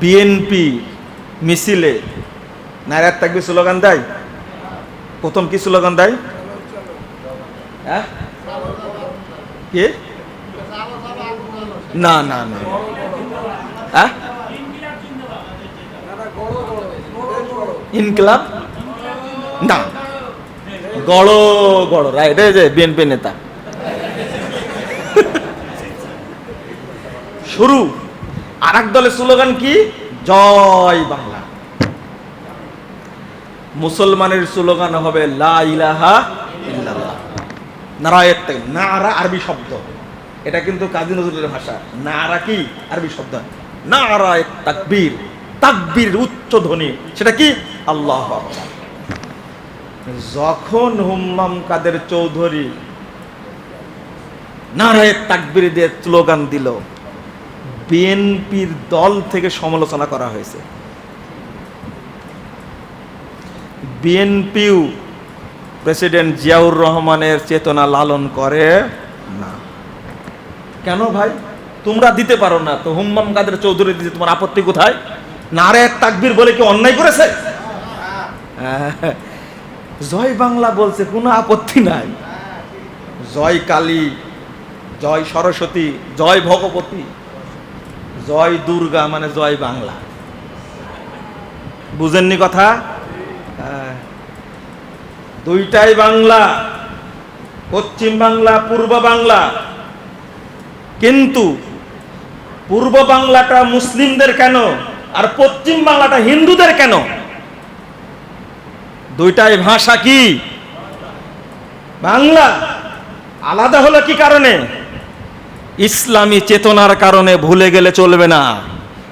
BNP মিছিলে। Narayan তাকবি slogan দেয়? প্রথম কি স্লোগান দেয়? হ্যাঁ? না না না। হ্যাঁ? ইনকলাব? না। গড় গড় রাইট এই যে বিএনপি নেতা। শুরু। এক দলের স্লোগান কি? জয় বাংলা। মুসলমানের স্লোগান হবে নারা আরবি শব্দ। এটা কিন্তু কাজী নজরুলের ভাষা। নারা কি? আরবি শব্দ। নারায়েত তাকবীর। তাকবীর উচ্চ ধ্বনি। সেটা কি? আল্লাহ যখন হুম্মাম কাদের চৌধুরী নারায়েত তাকবীর দিয়ে স্লোগান দিল বিএনপির দল থেকে সমালোচনা করা হয়েছে। বিএনপিও প্রেসিডেন্ট জিয়াউর রহমানের চেতনা লালন করে না। কেন ভাই? তোমরা দিতে পারো না তো হুম্মাম কাদের চৌধুরী দিতে তোমার আপত্তি কোথায়? নারায়ণ তাকবীর বলে কি অন্যায় করেছে? হ্যাঁ, জয় বাংলা বলছে কোনো আপত্তি নাই। জয় কালী জয় সরস্বতী জয় ভগবতী। জয় দুর্গা মানে জয় বাংলা। বুঝেননি কথা? হ্যাঁ। দুইটাই বাংলা, পশ্চিম বাংলা, পূর্ব বাংলা। কিন্তু পূর্ব বাংলাটা মুসলিমদের কেন আর পশ্চিম বাংলাটা হিন্দুদের কেন? দুইটাই ভাষা কি? বাংলা। আলাদা হলো কি কারণে? ইসলামী চেতনার কারণে ভুলে গেলে চলবে না।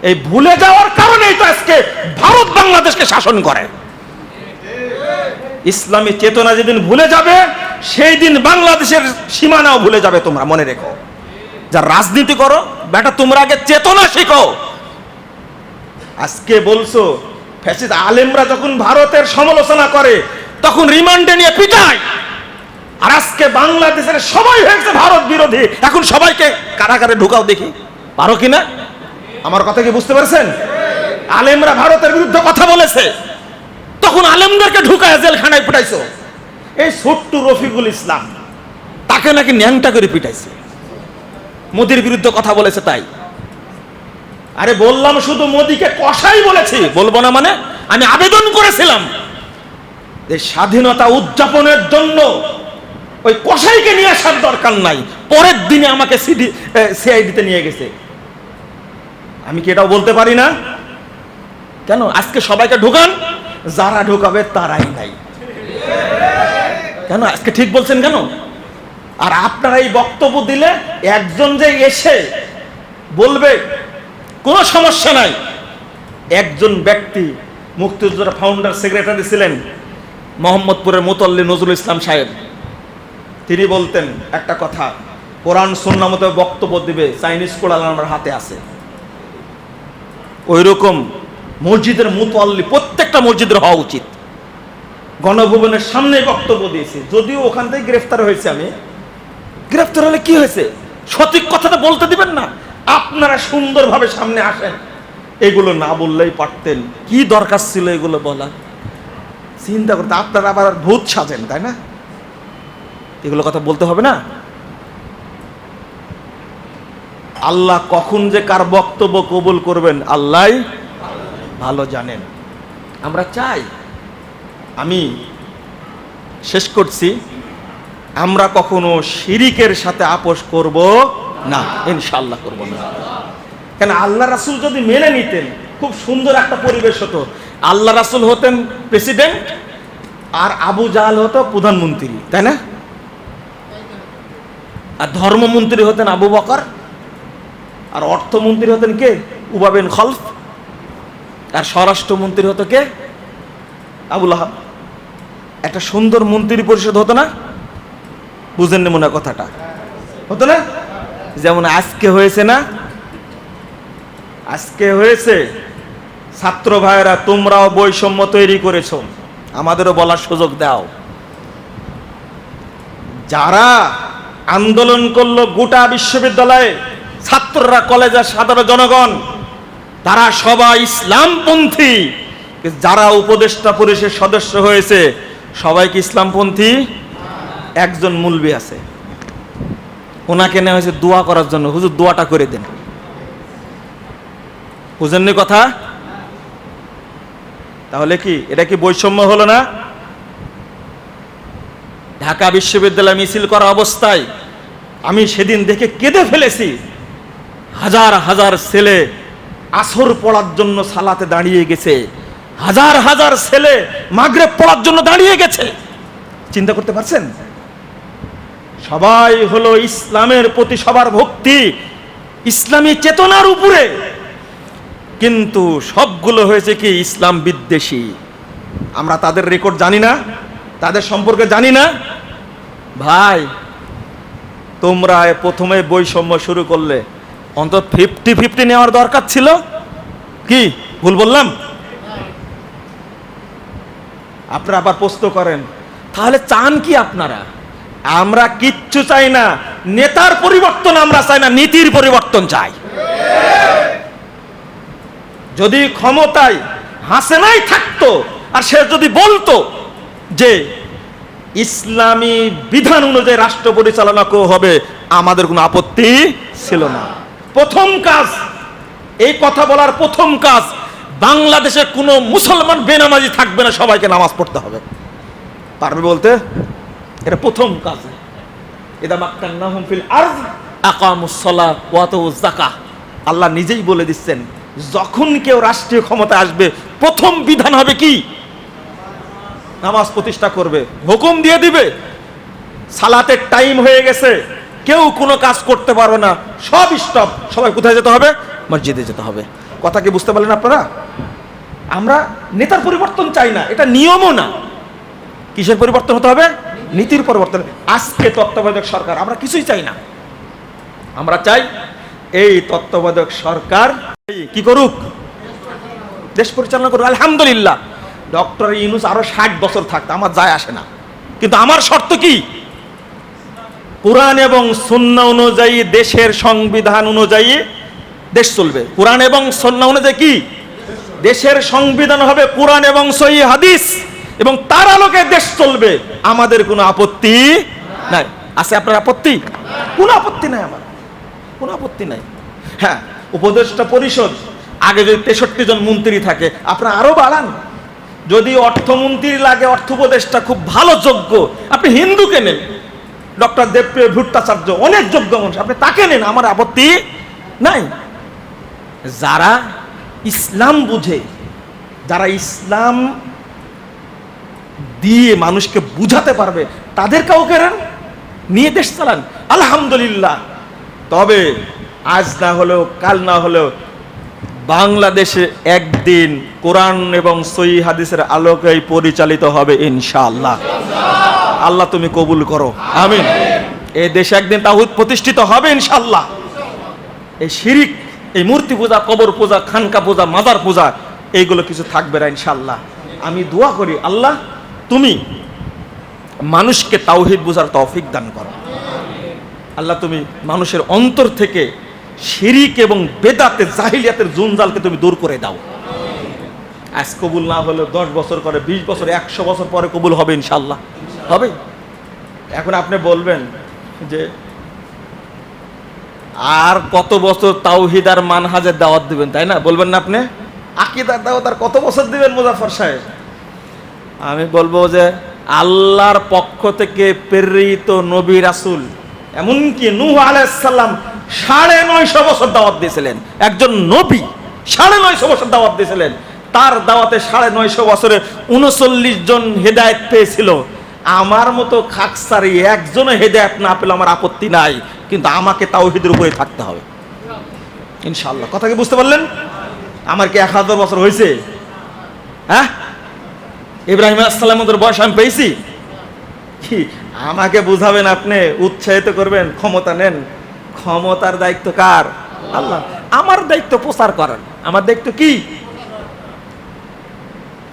এই ভুলে যাওয়ার কারণেই তো আজকে ভারত বাংলাদেশকে শাসন করে। ইসলামী চেতনা যেদিন ভুলে যাবে, সেই দিন বাংলাদেশের সীমানাও ভুলে যাবে তোমরা, মনে রেখো। যা রাজনীতি করো, বেটা, তোমরা আগে চেতনা শেখো। আজকে বলছো ফ্যাসিদ আলেমরা যখন ভারতের সমালোচনা করে, তখন রিমান্ডে নিয়ে পিটায়। আর আজকে বাংলাদেশের সবাই হয়েছে ভারত বিরোধী। এখন সবাইকে কারাগারে ঢুকাও দেখি। পারো কিনা আমার কথা কি বুঝতে পারছেন? আলেমরা ভারতের বিরুদ্ধে কথা বলেছে। তখন আলেমদেরকে ঢুকায় জেলখানায় পিটাইছো। এই ছোট্ট রফিকুল ইসলাম, তাকে নাকি ন্যাংটা করে পিটাইছে। মোদির বিরুদ্ধে কথা বলেছে তাই। আরে বললাম শুধু মোদিকে কষাই বলেছি। বলব না মানে আমি আবেদন করেছিলাম। যে স্বাধীনতা উদযাপনের জন্য ওই কসাইকে নিয়ে আসার দরকার নাই। পরের দিনে আমাকে সিডি সিআইডিতে নিয়ে গেছে। আমি কি এটাও বলতে পারি না? কেন? আজকে সবাইকে ঢোকান? যারা ঢোকাবে তারাই নাই। কেন? আজকে ঠিক বলছেন কেন? আর আপনারা এই বক্তব্য দিলে একজন যে এসে বলবে, কোনো সমস্যা নাই। একজন ব্যক্তি, মুক্তিযোদ্ধার ফাউন্ডার সেক্রেটারি ছিলেন, মোহাম্মদপুরের মুতল্লি নজরুল ইসলাম সাহেব। তিনি বলতেন একটা কথা, কোরআন সন্না মতো বক্তব্য দিবে, চাইনিজ কোরআন আমার হাতে আছে। ওই রকম মসজিদের মুতল্লি, প্রত্যেকটা মসজিদের হওয়া উচিত। গণভবনের সামনে বক্তব্য দিয়েছি, যদিও ওখান থেকে গ্রেফতার হয়েছে আমি। গ্রেফতার হলে কি হয়েছে? সঠিক কথাটা বলতে দিবেন না? আপনারা সুন্দরভাবে সামনে আসেন। এগুলো না বললেই পারতেন। কি দরকার ছিল এগুলো বলা চিন্তা করতে, আপনারা আবার ভূত সাজেন, তাই না? এগুলো কথা বলতে হবে না? আল্লাহ কখন যে কার বক্তব্য কবুল করবেন আল্লাহ ভালো জানেন। আমরা চাই, আমি শেষ করছি, আমরা কখনো শিরিকের সাথে আপোষ করব না ইনশাল্লাহ করব না। কেন, আল্লাহ রাসুল যদি মেনে নিতেন, খুব সুন্দর একটা পরিবেশ হতো। আল্লাহ রাসুল হতেন প্রেসিডেন্ট আর আবু জাহাল হতো প্রধানমন্ত্রী, তাই না? আর ধর্মমন্ত্রী হতেন আবু বকর, আর অর্থমন্ত্রী হতেন কে? উবাবেন খলফ, আর স্বরাষ্ট্রমন্ত্রী হতো কে? আবুল আহাব একটা সুন্দর মন্ত্রী পরিষদ হতো না? বুঝেননি মনে কথাটা? হতো না? যেমন আজকে হয়েছে না? আজকে হয়েছে, ছাত্র ভাইয়েরা, তোমরাও বৈষম্য তৈরি করেছ। আমাদেরও বলার সুযোগ দাও। যারা আন্দোলন করল গোটা বিশ্ববিদ্যালয়ে। ছাত্ররা কলেজের সাধারণ জনগণ, তারা সবাই ইসলামপন্থী। যারা উপদেষ্টা পরিষদের সদস্য হয়েছে, সবাই কি ইসলামপন্থী? একজন মুলবি আছে। ওনাকে নেওয়া হয়েছে দোয়া করার জন্য। হুজুর, দোয়াটা করে দেন। বুঝেননি কথা? তাহলে কি? এটা কি বৈষম্য হলো না? ঢাকা বিশ্ববিদ্যালয় মিছিল করা অবস্থায় আমি সেদিন দেখে কেঁদে ফেলেছি। হাজার হাজার ছেলে আসর পড়ার জন্য সালাতে দাঁড়িয়ে গেছে। হাজার হাজার ছেলে মাগরে পড়ার জন্য দাঁড়িয়ে গেছে। চিন্তা করতে পারছেন? সবাই হলো ইসলামের প্রতি সবার ভক্তি, ইসলামী চেতনার উপরে। কিন্তু সবগুলো হয়েছে কি ইসলাম বিদ্বেষী। আমরা তাদের রেকর্ড জানি না, তাদের সম্পর্কে জানি না। ভাই, তোমরা প্রথমে বৈষম্য শুরু করলে। অন্তত ফিফটি ফিফটি নেওয়ার দরকার ছিল? কি, ভুল বললাম? আপনারা আবার প্রশ্ন করেন, তাহলে চান কি আপনারা? আমরা কিচ্ছু চাই না, নেতার পরিবর্তন আমরা চাই না, নীতির পরিবর্তন চাই। যদি ক্ষমতায় হাসেনাই থাকতো, আর সে যদি বলতো যে ইসলামী বিধান অনুযায়ী রাষ্ট্র পরিচালনা হবে, আমাদের কোনো আপত্তি ছিল না। প্রথম কাজ, এই কথা বলার প্রথম কাজ, বাংলাদেশে কোনো মুসলমান বেনামাজি থাকবে না, সবাইকে নামাজ পড়তে হবে। পারবে বলতে? এটা প্রথম কাজ। এটা মাক্কান্নাহুম ফিল আরদ, আকামুস সালাহ ওয়া যাকাহ। আল্লাহ নিজেই বলে দিচ্ছেন, যখন কেউ রাষ্ট্রীয় ক্ষমতা আসবে, প্রথম বিধান হবে কি? নামাজ প্রতিষ্ঠা করবে। হুকুম দিয়ে দিবে। সালাতের টাইম হয়ে গেছে। কেউ কোনো কাজ করতে পারবে না। সব স্টপ সবাই কোথায় যেতে হবে? মসজিদে যেতে হবে। কথা কি বুঝতে পারলেন আপনারা? আমরা নেতার পরিবর্তন চাই না। এটা নিয়মও না। কিসের পরিবর্তন হতে হবে? নীতির পরিবর্তন। আজকে তত্ত্বাবধায়ক সরকার। আমরা কিছুই চাই না। আমরা চাই এই তত্ত্বাবধায়ক সরকার কি করুক? দেশ পরিচালনা করুক। আলহামদুলিল্লাহ। ডক্টর ইউনুস আরও ষাট বছর থাকতো, আমার যায় আসে না। কিন্তু আমার শর্ত কি? কোরআন এবং সুন্না অনুযায়ী, দেশের সংবিধান অনুযায়ী দেশ চলবে। কোরআন এবং সন্না অনুযায়ী কি? দেশের সংবিধান হবে কোরআন এবং সহি হাদিস, এবং তার আলোকে দেশ চলবে। আমাদের কোনো আপত্তি নাই। আছে আপনার আপত্তি? কোনো আপত্তি নাই আমার। কোনো আপত্তি নাই। হ্যাঁ উপদেষ্টা পরিষদ, আগে যদি তেষট্টি জন মন্ত্রী থাকে, আপনারা আরও বাড়ান। যদি অর্থমন্ত্রী লাগে অর্থ উপদেষ্টা খুব ভালো যোগ্য। আপনি হিন্দুকে নেন। ডক্টর দেবপ্রিয় ভট্টাচার্য অনেক যোগ্য মানুষ। আপনি তাকে নেন, আমার আপত্তি নাই। যারা ইসলাম বুঝে, যারা ইসলাম দিয়ে মানুষকে বুঝাতে পারবে, তাদের কাউকে নেন, নিয়ে দেশ চালান। আলহামদুলিল্লাহ। তবে আজ না হলেও, কাল না হলেও বাংলাদেশে একদিন কোরআন এবং সই হাদিসের আলোকেই পরিচালিত হবে ইনশাআল্লাহ। আল্লাহ তুমি কবুল করো। আমিন। এই দেশে একদিন তাহুদ প্রতিষ্ঠিত হবে ইনশাআল্লাহ। এই শিরিক, এই মূর্তি পূজা, কবর পূজা, খানকা পূজা, মাজার পূজা, এইগুলো কিছু থাকবে না ইনশাআল্লাহ। আমি দোয়া করি, আল্লাহ তুমি মানুষকে তাওহিদ বোঝার তৌফিক দান করো। আল্লাহ তুমি মানুষের অন্তর থেকে শিরিক এবং বেদাতে জাহিলিয়াতের জুনজালকে তুমি দূর করে দাও। আজ কবুল না হলে দশ বছর পরে বিশ বছর, একশো বছর পরে কবুল হবে ইনশাল্লাহ হবে? এখন আপনি বলবেন যে, আর কত বছর তাওহিদ আর মানহাজের দাওয়াত দিবেন, তাই না? বলবেন না আপনি? আকিদার দাওয়াত আর কত বছর দিবেন মুজাফর সাহেব? আমি বলব যে, আল্লাহর পক্ষ থেকে প্রেরিত নবী রাসুল, এমনকি নূহ আলাইসাল্লাম সাড়ে নয়শো বছর দাওয়াত দিয়েছিলেন। একজন নবী সাড়ে নয়শো বছর দাওয়াত দিয়েছিলেন। তার দাওয়াতে সাড়ে নয়শো বছরে উনচল্লিশ জন হেদায়ত পেয়েছিল। আমার মতো খাকসারি একজনও হেদায়ত না পেলে আমার আপত্তি নাই। কিন্তু আমাকে তাও তাওহিদের উপরে থাকতে হবে। ইনশাল্লাহ কথা কি বুঝতে পারলেন? আমার কি এক হাজার বছর হয়েছে? হ্যাঁ? ইব্রাহিম আসসালামদের বয়স আমি পেয়েছি? কি? আমাকে বুঝাবেন আপনি? উৎসাহিত করবেন, ক্ষমতা নেন। ক্ষমতার দায়িত্ব কার? আল্লাহ। আমার দায়িত্ব প্রচার করেন। আমার দায়িত্ব কি?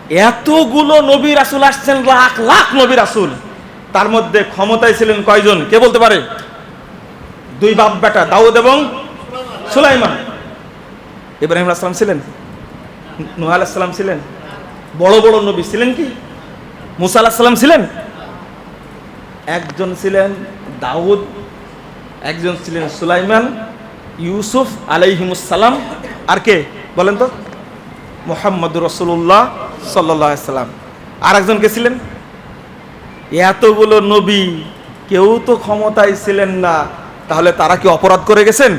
এতগুলো নবী রাসুল আসছেন, লাখ লাখ নবী রাসুল। তার মধ্যে ক্ষমতায় ছিলেন কয়জন? কে বলতে পারে? দুই বাপ বেটা, দাউদ এবং সুলাইমান। ইব্রাহিম আসসালাম ছিলেন? নুহ আলাইসাল্লাম ছিলেন? বড় বড় নবী ছিলেন কি? মুসা আলাহিসাল্লাম ছিলেন? একজন ছিলেন দাউদ একজন ছিলেন সুলাইমান ইউসুফ আলাইহিমুসালাম আর কে? বলেন তো। মোহাম্মদ রসুল্লাহ সাল্লাম। আর একজন কে ছিলেন? এতগুলো নবী, কেউ তো ক্ষমতায় ছিলেন না। তাহলে তারা কি অপরাধ করে গেছেন?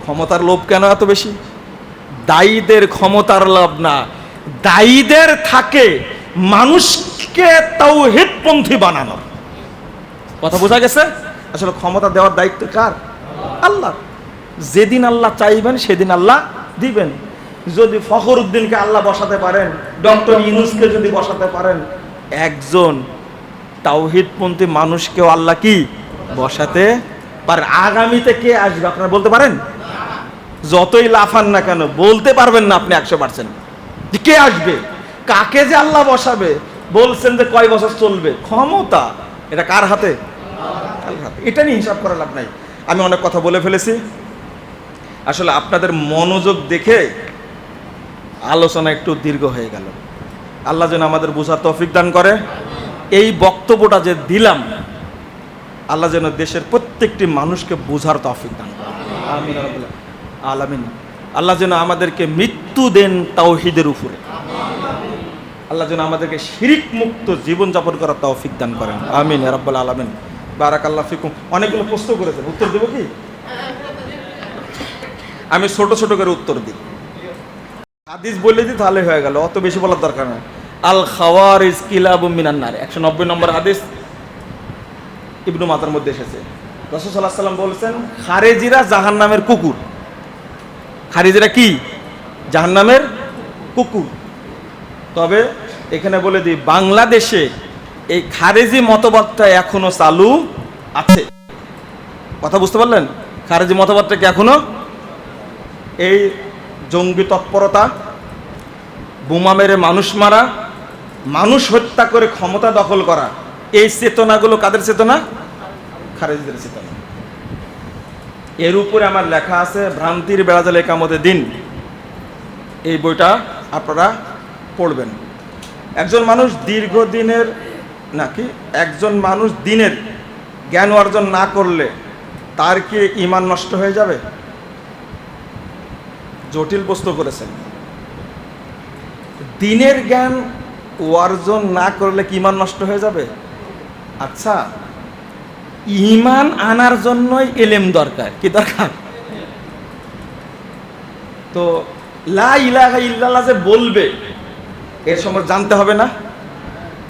ক্ষমতার লোভ কেন এত বেশি? দায়ীদের ক্ষমতার লাভ না। দায়ীদের থাকে মানুষকে তাও হেদপন্থী বানানো কথা বোঝা গেছে? আসলে ক্ষমতা দেওয়ার দায়িত্ব কার? আল্লাহ। যেদিন আল্লাহ চাইবেন সেদিন আল্লাহ দিবেন। যদি ফখর উদ্দিনকে আল্লাহ বসাতে পারেন ডক্টর ইউনুসকে যদি বসাতে পারেন একজন তাওহিদপন্থী মানুষকেও আল্লাহ কি বসাতে পারে? আগামীতে কে আসবে আপনারা বলতে পারেন? যতই লাফান না কেন বলতে পারবেন না আপনি একশো পার্সেন্ট। কে আসবে? কাকে যে আল্লাহ বসাবে? বলছেন যে কয় বছর চলবে? ক্ষমতা। এটা কার হাতে। এটা নিয়ে হিসাব করার লাভ নাই। আমি অনেক কথা বলে ফেলেছি। আসলে আপনাদের মনোযোগ দেখে আলোচনা একটু দীর্ঘ হয়ে গেল। আল্লাহ যেন আমাদের বোঝার তৌফিক দান করে। এই বক্তব্যটা যে দিলাম, আল্লাহ যেন দেশের প্রত্যেকটি মানুষকে বোঝার তৌফিক দান করে। আলামিন। আল্লাহ যেন আমাদেরকে মৃত্যু দেন তাওহিদের উপরে। আল্লাহ যেন আমাদেরকে শিরিক মুক্ত জীবনযাপন করার তৌফিক দান করেন। আমিন রাব্বুল আলামিন। বারাকাল্লাহ ফিকুম। অনেকগুলো প্রশ্ন করেছেন। উত্তর দেবো কি? আমি ছোট ছোট করে উত্তর দিই। হাদিস বলে দিই তাহলে হয়ে গেল, অত বেশি বলার দরকার আল খাওয়ারিজ কিলাবু মিনান্নার একশো নব্বই নম্বর হাদিস ইবনু মাতার মধ্যে এসেছে। রসুল সাল্লাহ সাল্লাম খারেজিরা জাহান নামের কুকুর। খারেজিরা কি? জাহান নামের কুকুর। তবে এখানে বলে দিই, বাংলাদেশে এই খারেজি মতবাদটা এখনও চালু আছে। কথা বুঝতে পারলেন? খারেজি মতবাদটা কি এখনও? এই জঙ্গি তৎপরতা, বোমা মেরে মানুষ মারা, মানুষ হত্যা করে ক্ষমতা দখল করা, এই চেতনাগুলো কাদের চেতনা? খারেজিদের চেতনা। এর উপরে আমার লেখা আছে, ভ্রান্তির বেড়াজাল একামতে দিন। এই বইটা আপনারা পড়বেন। একজন মানুষ দীর্ঘদিনের নাকি একজন মানুষ দিনের জ্ঞান অর্জন না করলে তার কি ইমান নষ্ট হয়ে যাবে? জটিল বস্তু করেছেন। দিনের জ্ঞান অর্জন না করলে কি ইমান নষ্ট হয়ে যাবে? আচ্ছা ইমান আনার জন্যই এলেম দরকার, কি দরকার? তো লা ইলাহা ইল্লাল্লাহ যে বলবে এর সম্পর্কে জানতে হবে না?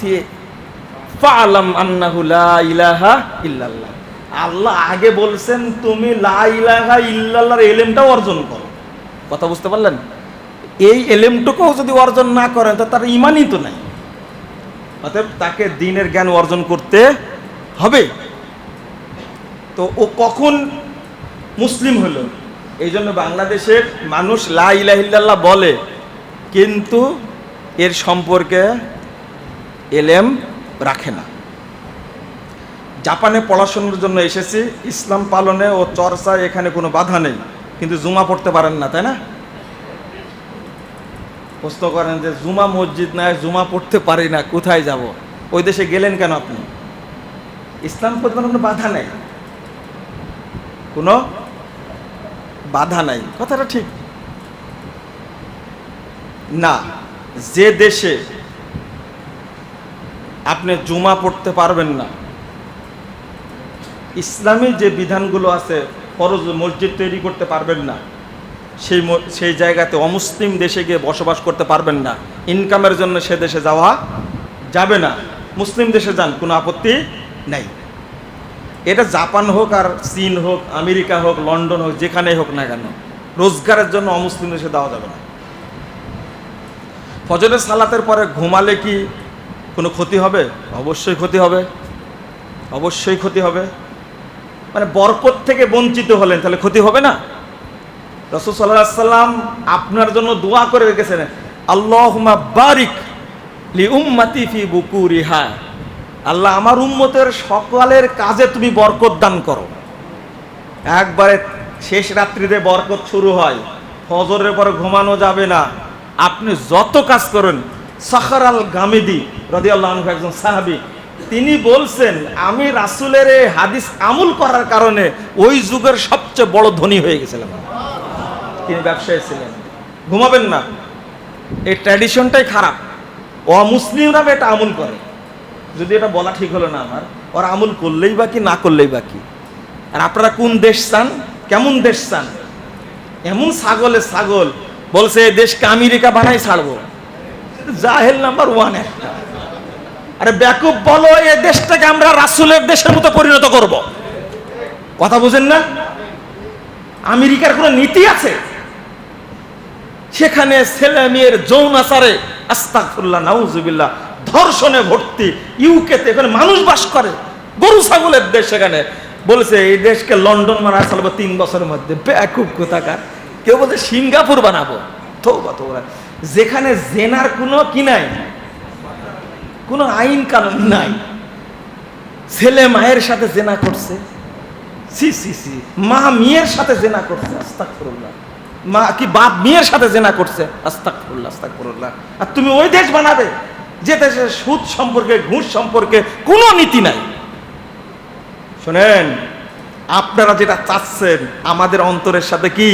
থি- ফালাম আন্নাহু ইলাহা ইল্লাল্লাহ। আল্লাহ আগে বলছেন, তুমি লা ইলাহা ইল্লাল্লাহর এলেমটাও অর্জন করো। কথা বুঝতে পারলেন? এই এলেমটুকুও যদি অর্জন না করেন, তো তার ইমানই তো নাই। অতএব তাকে দিনের জ্ঞান অর্জন করতে হবে। তো ও কখন মুসলিম হলো? এই জন্য বাংলাদেশের মানুষ লা ইলাহিল্লাহ বলে, কিন্তু এর সম্পর্কে এলেম রাখে না। জাপানে পড়াশোনার জন্য এসেছি, ইসলাম পালনে ও চর্চায় এখানে কোনো বাধা নেই, কিন্তু জুমা পড়তে পারেন না, তাই না? প্রশ্ন করেন যে, জুমা মসজিদ নাই জুমা পড়তে পারি না, কোথায় যাব? ওই দেশে গেলেন কেন আপনি? ইসলাম পড়তে কোনো বাধা নেই। কোনো বাধা নাই। কথাটা ঠিক। না, যে দেশে আপনি জুমা পড়তে পারবেন না। ইসলামী যে বিধানগুলো আছে, ফরজ মসজিদ তৈরি করতে পারবেন না। সেই সেই জায়গাতে অমুসলিম দেশে গিয়ে বসবাস করতে পারবেন না। ইনকামের জন্য সে দেশে যাওয়া যাবে না। মুসলিম দেশে যান, কোনো আপত্তি নেই। এটা জাপান হোক আর চীন হোক, আমেরিকা হোক, লন্ডন হোক যেখানেই হোক না কেন, রোজগারের জন্য অমুসলিম দেশে দেওয়া যাবে না। ফজরের সালাতের পরে ঘুমালে কি কোনো ক্ষতি হবে? অবশ্যই ক্ষতি হবে। অবশ্যই ক্ষতি হবে। মানে বরকত থেকে বঞ্চিত হলেন, তাহলে ক্ষতি হবে না? রসুল সাল্লাহ সাল্লাম আপনার জন্য দোয়া করে রেখেছেন আল্লাহ বারিক লি উম্মাতি ফি বুকুরিহা। আল্লাহ আমার উম্মতের সকালের কাজে তুমি বরকত দান করো। একবারে শেষ রাত্রিতে বরকত শুরু হয়, ফজরের পরে ঘুমানো যাবে না। আপনি যত কাজ করেন সাখার আল গামেদি রদি আল্লাহ একজন সাহাবি। তিনি বলছেন, আমি রাসুলের এই হাদিস আমল করার কারণে ওই যুগের সবচেয়ে বড় ধনী হয়ে গেছিলাম তিনি ব্যবসায়ী ছিলেন। ঘুমাবেন না। এই ট্র্যাডিশনটাই খারাপ। অমুসলিমরা এটা আমল করে। যদি এটা বলা ঠিক হলো না আমার, ওরা আমল করলেই বা কি, না করলেই বা কি? আর আপনারা কোন দেশ চান? কেমন দেশ চান? এমন ছাগলে ছাগল বলছে দেশকে আমেরিকা বানাই ছাড়বো। জাহেল নাম্বার ওয়ান একটা আরে ব্যাকুব, বলো, এই দেশটাকে আমরা রাসুলের দেশের মতো পরিণত করব। কথা বুঝেন না? আমেরিকার কোনো নীতি আছে? সেখানে ছেলে মেয়ের যৌন আচারে আস্তাকুল্লাহ নাউজুবিল্লাহ, ধর্ষণে ভর্তি, ইউকেতে এখানে মানুষ বাস করে, গরু, ছাগলের দেশ সেখানে। বলেছে, এই দেশকে লন্ডন মারা চালাবো তিন বছরের মধ্যে ব্যাকুব কোথাকার? কেউ বলছে, সিঙ্গাপুর বানাবো। তো তোরা যেখানে জেনার কোনো কি নাই? কোনো আইন কানুন নাই। ছেলে মায়ের সাথে জেনা করছে। সি সি সি মা মেয়ের সাথে জেনা করছে। আস্তাকফিরুল্লাহ মা কি বাপ মেয়ের সাথে জেনা করছে? আস্তাকফিরুল্লাহ আস্তাকফিরুল্লাহ আর তুমি ওই দেশ বানাবে, যে দেশে সুদ সম্পর্কে, ঘুষ সম্পর্কে কোনো নীতি নাই। শোনেন, আপনারা যেটা চাচ্ছেন, আমাদের অন্তরের সাথে কি?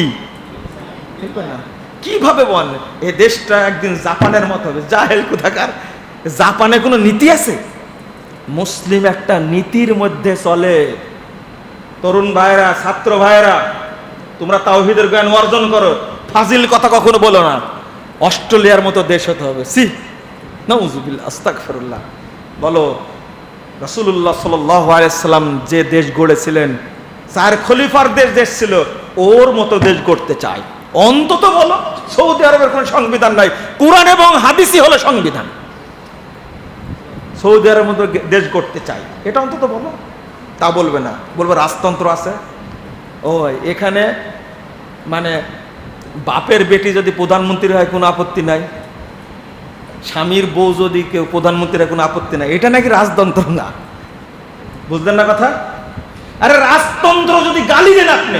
ঠিক না। কীভাবে বল? এ দেশটা একদিন জাপানের মতো হবে। জাহেল কোথাকার? জাপানে কোনো নীতি আছে? মুসলিম একটা নীতির মধ্যে চলে। তরুণ ভাইরা ছাত্র ভাইরা তোমরা তাওহিদের জ্ঞান অর্জন করো। ফাজিল কথা কখনো বলো না। অস্ট্রেলিয়ার মতো দেশ হতে হবে। সি নজুবিল আস্তাক ফেরুল্লাহ বলো রসুল্লাহ সাল্লাম যে দেশ গড়েছিলেন চার খলিফার দেশ দেশ ছিল, ওর মতো দেশ গড়তে চায়। অন্তত বলো, সৌদি আরবের কোনো সংবিধান নাই। কোরআন এবং হাদিসই হলো সংবিধান। সৌদি আরবের মতো দেশ গড়তে চাই, এটা অন্তত বলো। তা বলবে না, বলবে রাজতন্ত্র আছে। ও এখানে মানে বাপের বেটি যদি প্রধানমন্ত্রী হয়, কোনো আপত্তি নাই। স্বামীর বউ যদি কেউ প্রধানমন্ত্রী হয়, কোনো আপত্তি নাই। এটা নাকি রাজতন্ত্র না। বুঝলেন না কথা? আরে রাজতন্ত্র যদি গালি দেন আপনি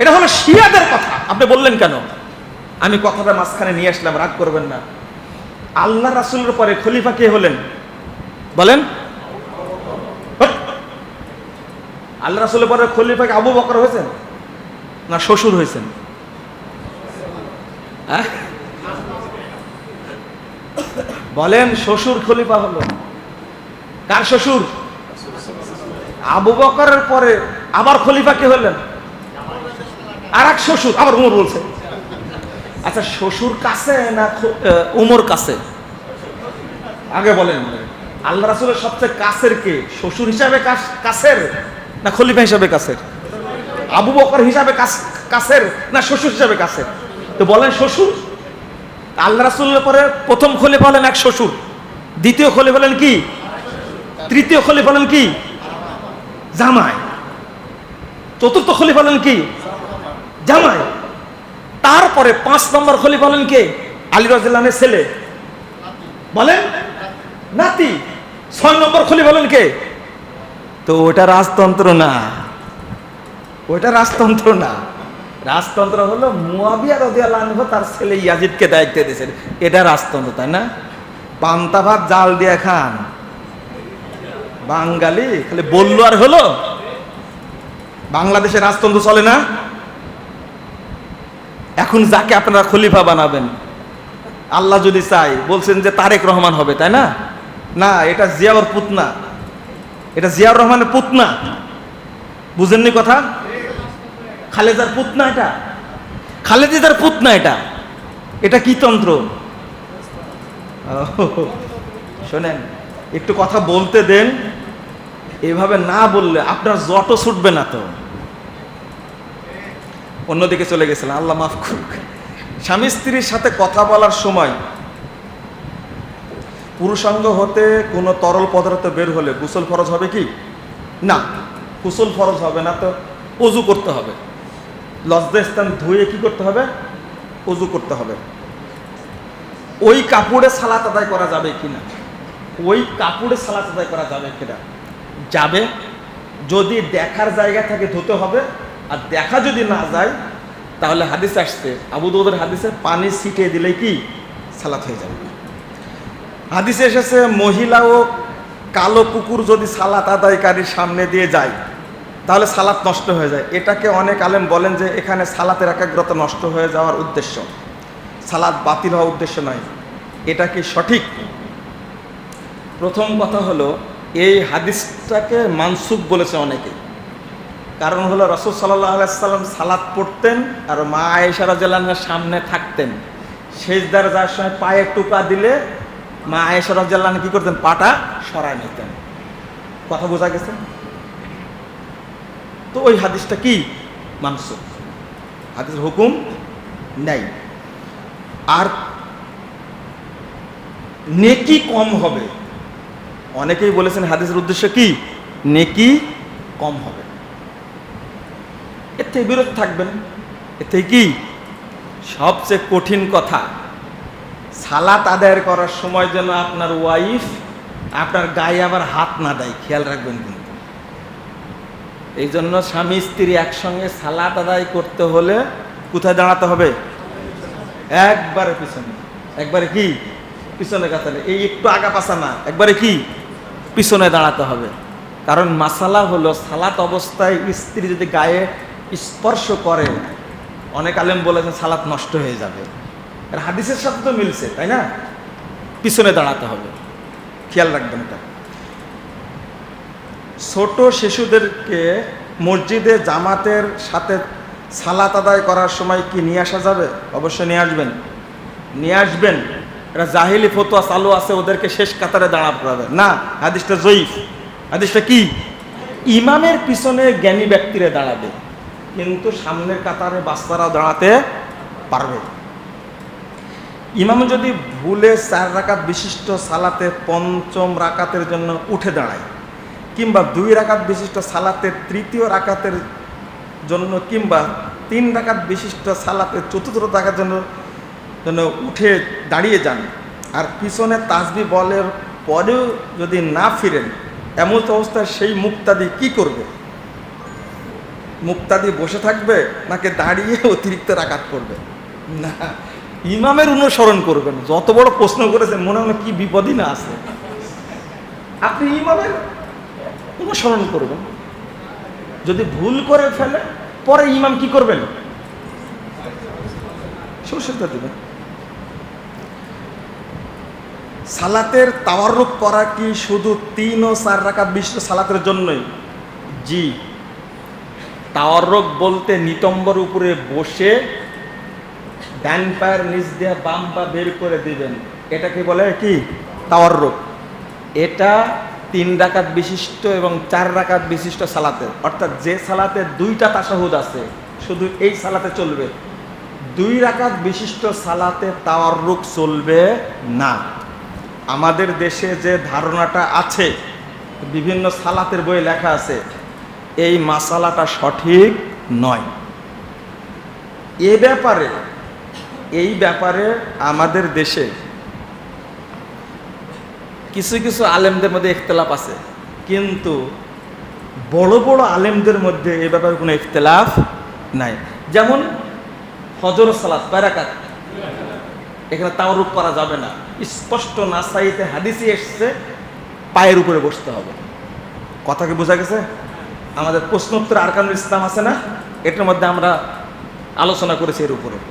এটা হলো শিয়াদের কথা। আপনি বললেন কেন? আমি কথাটা মাঝখানে নিয়ে আসলাম, রাগ করবেন না। আল্লাহ রাসুলের পরে খলিফা কে হলেন? বলেন। আল্লাহ রাসুলের পরে খলিফাকে আবু বকর হয়েছেন? না, শ্বশুর হয়েছেন? হ্যাঁ? বলেন, শ্বশুর খলিফা হলো। কার শ্বশুর? আবু বকরের পরে আবার খলিফা কে হলেন? আর এক শ্বশুর আবার উমর বলছে। আচ্ছা শ্বশুর কাছে না উমর কাছে? আগে বলেন আল্লাহ রাসুলের সবচেয়ে কাছের কে? শ্বশুর হিসাবে কাছ- কাছের না খলিফা হিসাবে কাছের? আবু বকর হিসাবে কাছ- কাছের না শ্বশুর হিসাবে কাছের? তো বলেন শ্বশুর। আল্লাহ রাসুলের পরে প্রথম খলিফা হলেন এক শ্বশুর। দ্বিতীয় খলিফা হলেন কি? তৃতীয় খলিফা হলেন কি? জামাই। চতুর্থ খলিফা হলেন কি? জামাই। তারপরে পাঁচ নম্বর খলিফা বলেন কে? আলী রাজিল্লানের ছেলে। বলেন? নাতি। ছয় নম্বর খলি বলেন কে? তো ওটা রাজতন্ত্র না। ওটা রাজতন্ত্র না। রাজতন্ত্র হলো মুয়াবিয়া রদিয়াল্লাহ আনহু তার ছেলে ইয়াজিদকে দায়িত্ব দিয়েছেন। এটা রাজতন্ত্র, তাই না? পান্তা ভাত, জাল দিয়ে খান। বাঙালি, খালি বলল আর হলো। বাংলাদেশে রাজতন্ত্র চলে না? এখন যাকে আপনারা খলিফা বানাবেন, আল্লাহ যদি চাই বলছেন যে তারেক রহমান হবে, তাই না? না, এটা জিয়াউর পুতনা। এটা জিয়াউর রহমানের পুতনা। বুঝেননি কথা? খালেদার পুতনা এটা। খালেদিদার পুতনা এটা। এটা কি তন্ত্র? শোনেন, একটু কথা বলতে দেন। এভাবে না বললে আপনার জটও ছুটবে না তো। অন্যদিকে চলে গেছিলাম। আল্লাহ মাফ করুক। স্বামী স্ত্রীর সাথে কথা বলার সময় পুরুষাঙ্গ হতে কোনো তরল পদার্থ বের হলে গুসল ফরজ হবে কি? না, গোসল ফরজ হবে না তো অজু করতে হবে। লজ্জা স্থান ধুয়ে কি করতে হবে? অজু করতে হবে। ওই কাপড়ে সালাত আদায় করা যাবে কি না ওই কাপড়ে সালাত আদায় করা যাবে কিনা? যাবে। যদি দেখার জায়গা থাকে ধুতে হবে আর দেখা যদি না যায়, তাহলে হাদিস আসছে, আবু দৌদের হাদিসে পানি ছিটিয়ে দিলে কি? সালাত হয়ে যাবে। হাদিসে এসেছে, মহিলা ও কালো কুকুর যদি সালাত আদায়কারীর সামনে দিয়ে যায়, তাহলে সালাত নষ্ট হয়ে যায়। এটাকে অনেক আলেম বলেন যে, এখানে সালাতের একাগ্রতা নষ্ট হয়ে যাওয়ার উদ্দেশ্য। সালাত বাতিল হওয়ার উদ্দেশ্য নয়। এটা কি সঠিক? প্রথম কথা হলো, এই হাদিসটাকে মানসুক বলেছে অনেকে কারণ হলো রসুল সাল্লাহ সালাত পড়তেন আর মা আয়েশা রাজাল্লাহের সামনে থাকতেন। শেষদার যার সময় পায়ে টুকা দিলে মা আয়েশা রাজাল্লাহ কি করতেন? পাটা সরায় নিতেন। কথা বোঝা গেছে? তো ওই হাদিসটা কি? মানসুক হাদিসের হুকুম নেই। আর নেকি কম হবে। অনেকেই বলেছেন হাদিসের উদ্দেশ্য কি? নেকি কম হবে। এর থেকে বিরত থাকবেন এর থেকে কি? সবচেয়ে কঠিন কথা, সালাত আদায় করার সময় যেন আপনার ওয়াইফ আপনার গায়ে আবার হাত না দেয়, খেয়াল রাখবেন কিন্তু। এই জন্য স্বামী স্ত্রী একসঙ্গে সালাত আদায় করতে হলে কোথায় দাঁড়াতে হবে? একবারে পিছনে। একবারে কি? পিছনে কাতারে। এই একটু আগা পাশা না, একবারে কি? পিছনে দাঁড়াতে হবে। কারণ মাসালা হলো সালাত অবস্থায় স্ত্রী যদি গায়ে স্পর্শ করে, অনেক আলেম বলেছেন সালাত নষ্ট হয়ে যাবে। আর হাদিসের সাথে তো মিলছে, তাই না? পিছনে দাঁড়াতে হবে। খেয়াল রাখবেন এটা। ছোট শিশুদেরকে মসজিদে জামাতের সাথে সালাত আদায় করার সময় কি নিয়ে আসা যাবে? অবশ্যই নিয়ে আসবেন। নিয়ে আসবেন। এটা জাহিলি ফতোয়া চালু আছে, ওদেরকে শেষ কাতারে দাঁড়া হবে না, হাদিসটা জয়ীফ। হাদিসটা কি? ইমামের পিছনে জ্ঞানী ব্যক্তিরা দাঁড়াবে। কিন্তু সামনের কাতারে বাচ্চারাও দাঁড়াতে পারবে। ইমাম যদি ভুলে চার রাকাত বিশিষ্ট সালাতে পঞ্চম রাকাতের জন্য উঠে দাঁড়ায়, কিংবা দুই রাকাত বিশিষ্ট সালাতে তৃতীয় রাকাতের জন্য কিংবা তিন রাকাত বিশিষ্ট সালাতে চতুর্থ রাকাতের জন্য জন্য উঠে দাঁড়িয়ে যান, আর পিছনে তাসবি বলের পরেও যদি না ফিরেন, এমন অবস্থায় সেই মুক্তাদি কি করবে? মুক্তাদি বসে থাকবে নাকি দাঁড়িয়ে অতিরিক্ত রাকাত করবে? না, ইমামের অনুসরণ করবেন। যত বড় প্রশ্ন করেছেন মনে মনে কি বিপদই না আছে। আপনি ইমামের অনুসরণ করবেন। যদি ভুল করে ফেলে, পরে ইমাম কি করবেন? সরষেটা দেবেন। সালাতের তাওয়ারুক করা কি শুধু তিন ও চার রাকাত বিশিষ্ট সালাতের জন্যই? জি। তাওয়ারুক বলতে নিতম্বর উপরে বসে ডান পায়ের নিচ দিয়ে বাম পা বের করে দিবেন। এটাকে বলে? কি? তাওয়ারুক এটা তিন রাকাত বিশিষ্ট এবং চার রাকাত বিশিষ্ট সালাতে। অর্থাৎ যে সালাতে দুইটা তাসাহুদ আছে, শুধু এই সালাতে চলবে। দুই রাকাত বিশিষ্ট সালাতে তাওয়ারুক চলবে না। আমাদের দেশে যে ধারণাটা আছে, বিভিন্ন সালাতের বই লেখা আছে এই মাসালাটা সঠিক নয়। এ ব্যাপারে, এই ব্যাপারে আমাদের দেশে কিছু কিছু আলেমদের মধ্যে ইখতলাফ আছে। কিন্তু বড় বড় আলেমদের মধ্যে এ ব্যাপারে কোনো ইখতলাফ নাই। যেমন হজর সালাদ প্যারাকাত এখানে তাওরুক করা যাবে না। স্পষ্ট নাসাইতে হাদিসি এসছে, পায়ের উপরে বসতে হবে। কথা কি বোঝা গেছে? আমাদের প্রশ্নোত্তর আরকানুল ইসলাম আছে না? এটার মধ্যে আমরা আলোচনা করেছি এর উপরে।